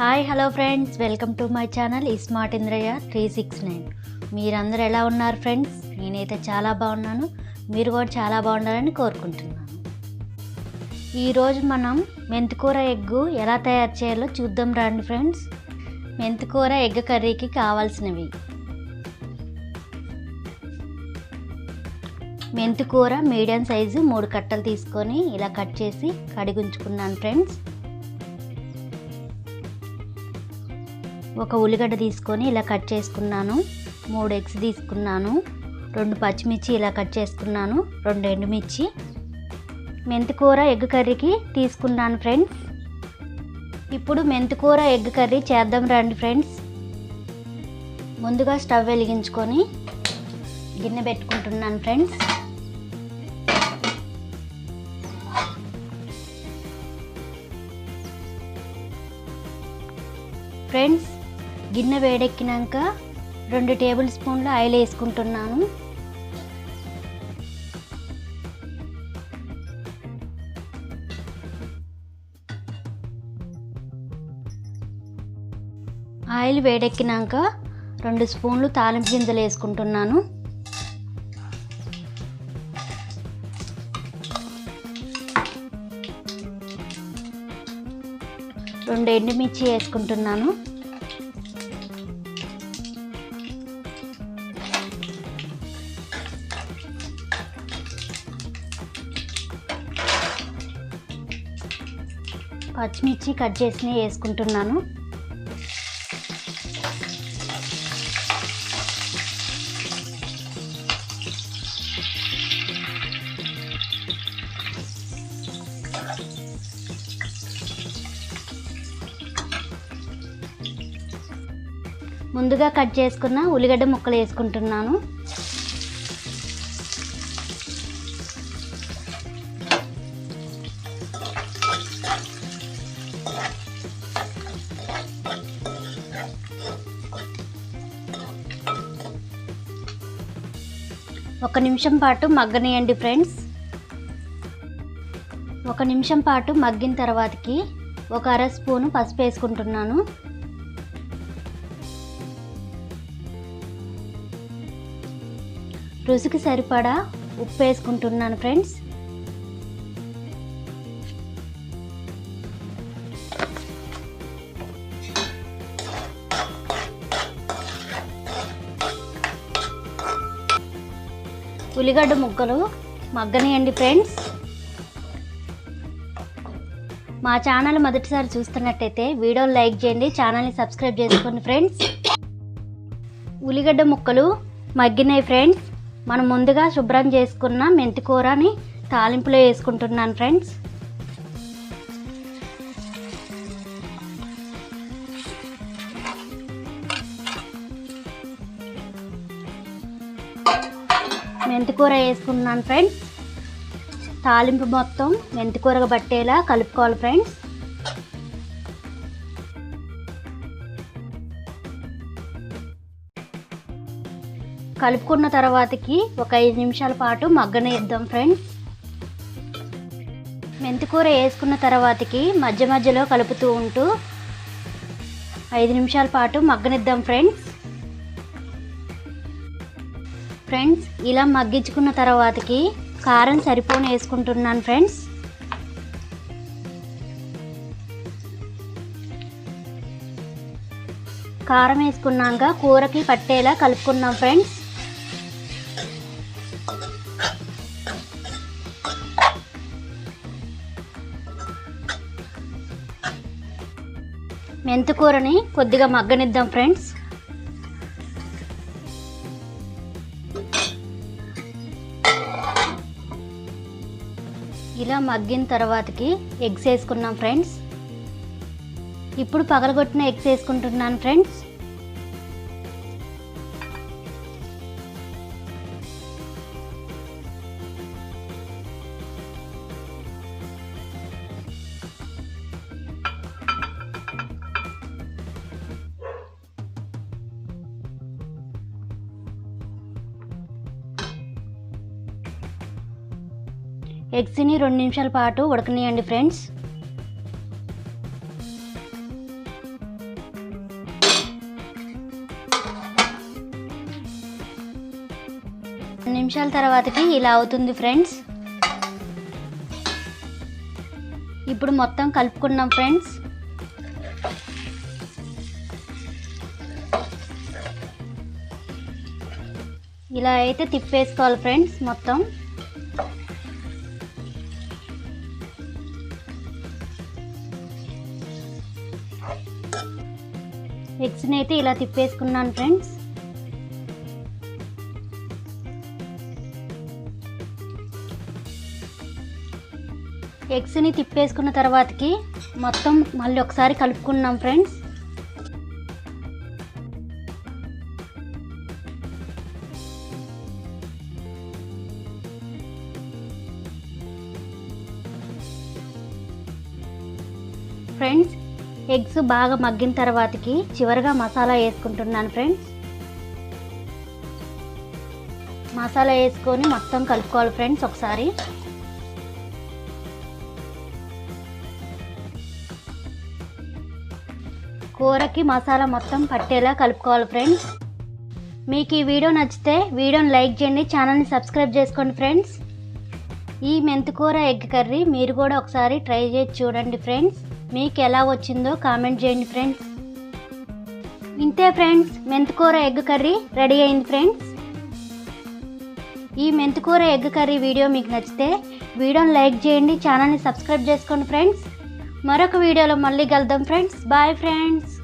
Hi hello friends. Welcome to my channel smart Indrayya three six nine. మీరందరూ ఎలా ఉన్నారు friends? నేనైతే చాలా బాగున్నాను. మీరు కూడా చాలా బాగుండాలని కోరుకుంటున్నాను. ఈరోజు మనం మెంతికూర ఎగ్గు ఎలా తయారు చేయాలో చూద్దాం రండి ఫ్రెండ్స్. మెంతికూర ఎగ్ కర్రీకి కావాల్సినవి. మెంతికూర మీడియం సైజు మూడు కట్టలు తీసుకొని ఇలా కట్ చేసి కడిగుంచుకున్నాను ఫ్రెండ్స్. ఒక ఉల్లిగడ్డ తీసుకొని ఇలా కట్ చేసుకున్నాను. మూడు ఎగ్స్ తీసుకున్నాను. రెండు పచ్చిమిర్చి ఇలా కట్ చేసుకున్నాను. రెండు ఎండుమిర్చి. మెంతికూర ఎగ్ కర్రీకి తీసుకున్నాను ఫ్రెండ్స్. ఇప్పుడు మెంతికూర ఎగ్ కర్రీ చేద్దాం రండి ఫ్రెండ్స్. ముందుగా స్టవ్ వెలిగించుకొని గిన్నె పెట్టుకుంటున్నాను ఫ్రెండ్స్. ఫ్రెండ్స్ గిన్నె వేడెక్కినాక రెండు టేబుల్ స్పూన్లు ఆయిల్ వేసుకుంటున్నాను. ఆయిల్ వేడెక్కినాక రెండు స్పూన్లు తాలింపు గింజలు వేసుకుంటున్నాను. రెండు ఎండుమిర్చి వేసుకుంటున్నాను. పచ్చిమిర్చి కట్ చేసినవి వేసుకుంటున్నాను. ముందుగా కట్ చేసుకున్న ఉల్లిగడ్డ ముక్కలు వేసుకుంటున్నాను. ఒక నిమిషం పాటు మగ్గనియండి ఫ్రెండ్స్. ఒక నిమిషం పాటు మగ్గిన తర్వాతకి ఒక అర స్పూను పసుపు వేసుకుంటున్నాను. రుచికి సరిపడా ఉప్పు వేసుకుంటున్నాను ఫ్రెండ్స్. ఉల్లిగడ్డ ముక్కలు మగ్గనియండి ఫ్రెండ్స్. మా ఛానల్ మొదటిసారి చూస్తున్నట్టయితే వీడియోని లైక్ చేయండి ఛానల్ని సబ్స్క్రైబ్ చేసుకోండి ఫ్రెండ్స్. ఉల్లిగడ్డ ముక్కలు మగ్గినాయి ఫ్రెండ్స్. మనం ముందుగా శుభ్రం చేసుకున్న మెంతికూరని తాలింపులో వేసుకుంటున్నాను ఫ్రెండ్స్. మెంతికూర వేసుకున్నాను ఫ్రెండ్స్. తాలింపు మొత్తం మెంతికూరగా పట్టేలా కలుపుకోవాలి ఫ్రెండ్స్. కలుపుకున్న తర్వాతకి ఒక ఐదు నిమిషాల పాటు మగ్గనిద్దాం ఫ్రెండ్స్. మెంతికూర వేసుకున్న తర్వాతకి మధ్య మధ్యలో కలుపుతూ ఉంటూ ఐదు నిమిషాల పాటు మగ్గనిద్దాం ఫ్రెండ్స్. ఫ్రెండ్స్ ఇలా మగ్గించుకున్న తర్వాతకి కారం సరిపోని వేసుకుంటున్నాను ఫ్రెండ్స్. కారం వేసుకున్నాక కూరకి పట్టేలా కలుపుకున్నాం ఫ్రెండ్స్. మెంతికూరని కొద్దిగా మగ్గనిద్దాం ఫ్రెండ్స్. ఇలా మగ్గిన తర్వాతకి ఎగ్స్ వేసుకున్నాం ఫ్రెండ్స్. ఇప్పుడు పగలగొట్టిన ఎగ్స్ వేసుకుంటున్నాను ఫ్రెండ్స్. ఎగ్స్ని రెండు నిమిషాల పాటు ఉడకనియండి ఫ్రెండ్స్. నిమిషాల తర్వాతకి ఇలా అవుతుంది ఫ్రెండ్స్. ఇప్పుడు మొత్తం కలుపుకున్నాం ఫ్రెండ్స్. ఇలా అయితే తిప్పేసుకోవాలి ఫ్రెండ్స్ మొత్తం. ఎగ్స్ని అయితే ఇలా తిప్పేసుకున్నాను ఫ్రెండ్స్. ఎగ్స్ని తిప్పేసుకున్న తర్వాతకి మొత్తం మళ్ళీ ఒకసారి కలుపుకున్నాం ఫ్రెండ్స్. ఫ్రెండ్స్ ఎగ్స్ బాగా మగ్గిన తర్వాతకి చివరిగా మసాలా వేసుకుంటున్నాను ఫ్రెండ్స్. మసాలా వేసుకొని మొత్తం కలుపుకోవాలి ఫ్రెండ్స్ ఒకసారి. కూరకి మసాలా మొత్తం పట్టేలా కలుపుకోవాలి ఫ్రెండ్స్. మీకు ఈ వీడియో నచ్చితే వీడియోని లైక్ చేయండి ఛానల్ని సబ్స్క్రైబ్ చేసుకోండి ఫ్రెండ్స్. ఈ మెంతికూర ఎగ్ కర్రీ మీరు కూడా ఒకసారి ట్రై చేసి చూడండి ఫ్రెండ్స్. మీకు ఎలా వచ్చిందో కామెంట్ చేయండి ఫ్రెండ్స్. ఇంతే ఫ్రెండ్స్ మెంతికూర ఎగ్ కర్రీ రెడీ అయింది ఫ్రెండ్స్. ఈ మెంతికూర ఎగ్ కర్రీ వీడియో మీకు నచ్చితే వీడియోని లైక్ చేయండి ఛానల్ని సబ్స్క్రైబ్ చేసుకోండి ఫ్రెండ్స్. మరొక వీడియోలో మళ్ళీ కలుద్దాం ఫ్రెండ్స్. Bye friends.